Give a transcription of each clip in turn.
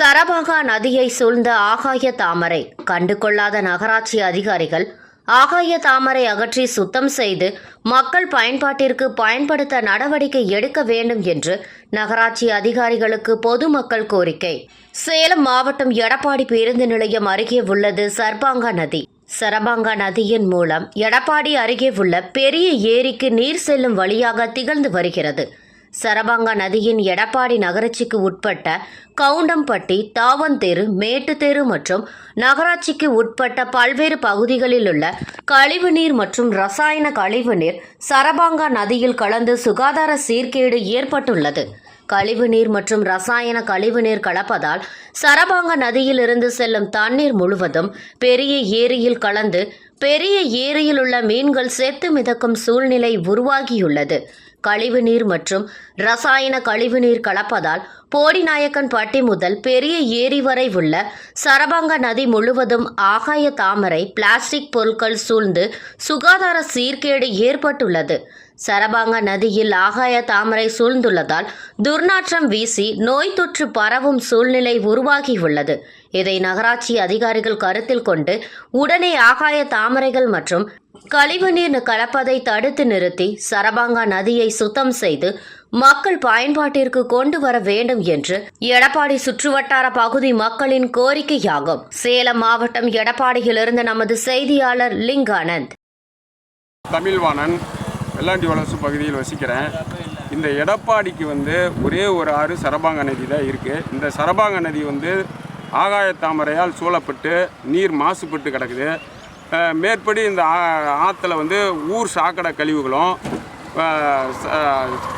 சரபாகா நதியை சூழ்ந்த ஆகாய தாமரை. கண்டுகொள்ளாத நகராட்சி அதிகாரிகள் ஆகாய தாமரை அகற்றி சுத்தம் செய்து மக்கள் பயன்பாட்டிற்கு பயன்படுத்த நடவடிக்கை எடுக்க வேண்டும் என்று நகராட்சி அதிகாரிகளுக்கு பொதுமக்கள் கோரிக்கை. சேலம் மாவட்டம் எடப்பாடி பேருந்து நிலையம் அருகே உள்ளது சர்பாங்கா நதி. சரபாங்கா நதியின் மூலம் எடப்பாடி அருகே உள்ள பெரிய ஏரிக்கு நீர் செல்லும் வழியாக திகழ்ந்து வருகிறது. சரபாங்கா நதியின் எடப்பாடி நகராட்சிக்கு உட்பட்ட கவுண்டம்பட்டி தாவந்தெரு மேட்டுத்தேரு மற்றும் நகராட்சிக்கு உட்பட்ட பல்வேறு பகுதிகளில் உள்ள கழிவுநீர் மற்றும் ரசாயன கழிவுநீர் சரபாங்கா நதியில் கலந்து சுகாதார சீர்கேடு ஏற்பட்டுள்ளது. கழிவுநீர் மற்றும் ரசாயன கழிவுநீர் கலப்பதால் சரபாங்க நதியிலிருந்து செல்லும் தண்ணீர் முழுவதும் பெரிய ஏரியில் கலந்து பெரிய ஏரியில் உள்ள மீன்கள் செத்து மிதக்கும் சூழ்நிலை உருவாகியுள்ளது. கழிவுநீர் மற்றும் ரசாயன கழிவுநீர் கலப்பதால் போடிநாயக்கன் பட்டி முதல் பெரிய ஏரி வரை உள்ள சரபங்க நதி முழுவதும் ஆகாய தாமரை பிளாஸ்டிக் பொருட்கள் சூழ்ந்து சுகாதார சீர்கேடு ஏற்பட்டுள்ளது. சரபாங்கா நதியில் ஆகாய தாமரை சூழ்ந்துள்ளதால் துர்நாற்றம் வீசி நோய் தொற்று பரவும் சூழ்நிலை உருவாகியுள்ளது. இதை நகராட்சி அதிகாரிகள் கருத்தில் கொண்டு உடனே ஆகாய தாமரைகள் மற்றும் கழிவுநீர் கலப்பதை தடுத்து நிறுத்தி சரபாங்கா நதியை சுத்தம் செய்து மக்கள் பயன்பாட்டிற்கு கொண்டு வர வேண்டும் என்று எடப்பாடி சுற்றுவட்டார பகுதி மக்களின் கோரிக்கையாகும். சேலம் மாவட்டம் எடப்பாடியிலிருந்து நமது செய்தியாளர் லிங்கானந்த். தமிழ்வாணன் வெள்ளாண்டி வளசு பகுதியில் வசிக்கிறேன். இந்த எடப்பாடிக்கு வந்து ஒரே ஒரு ஆறு சரபாங்க நதி தான் இருக்குது இந்த சரபாங்க நதி வந்து ஆகாய தாமரையால் சூழப்பட்டு நீர் மாசுபட்டு கிடக்குது. மேற்படி இந்த ஆ- வந்து ஊர் சாக்கடை கழிவுகளும்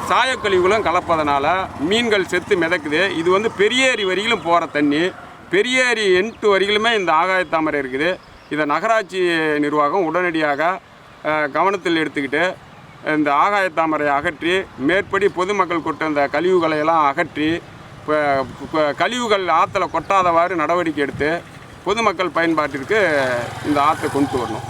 சாயக்கழிவுகளும் கலப்பதனால மீன்கள் செத்து மிதக்குது. இது வந்து பெரிய ஏரி வரியிலும் போகிற தண்ணி. பெரியேரி ஏரி வரையிலுமே இந்த ஆகாய தாமரை இருக்குது. இதை நகராட்சி நிர்வாகம் உடனடியாக கவனத்தில் எடுத்துக்கிட்டு இந்த ஆகாய தாமரையை அகற்றி மேற்படி பொதுமக்கள் கொட்ட இந்த கழிவுகளை எல்லாம் அகற்றி இப்போ இப்போ கழிவுகள் ஆற்றுல கொட்டாதவாறு நடவடிக்கை எடுத்து பொதுமக்கள் பயன்பாட்டிற்கு இந்த ஆற்றை கொண்டு வரணும்.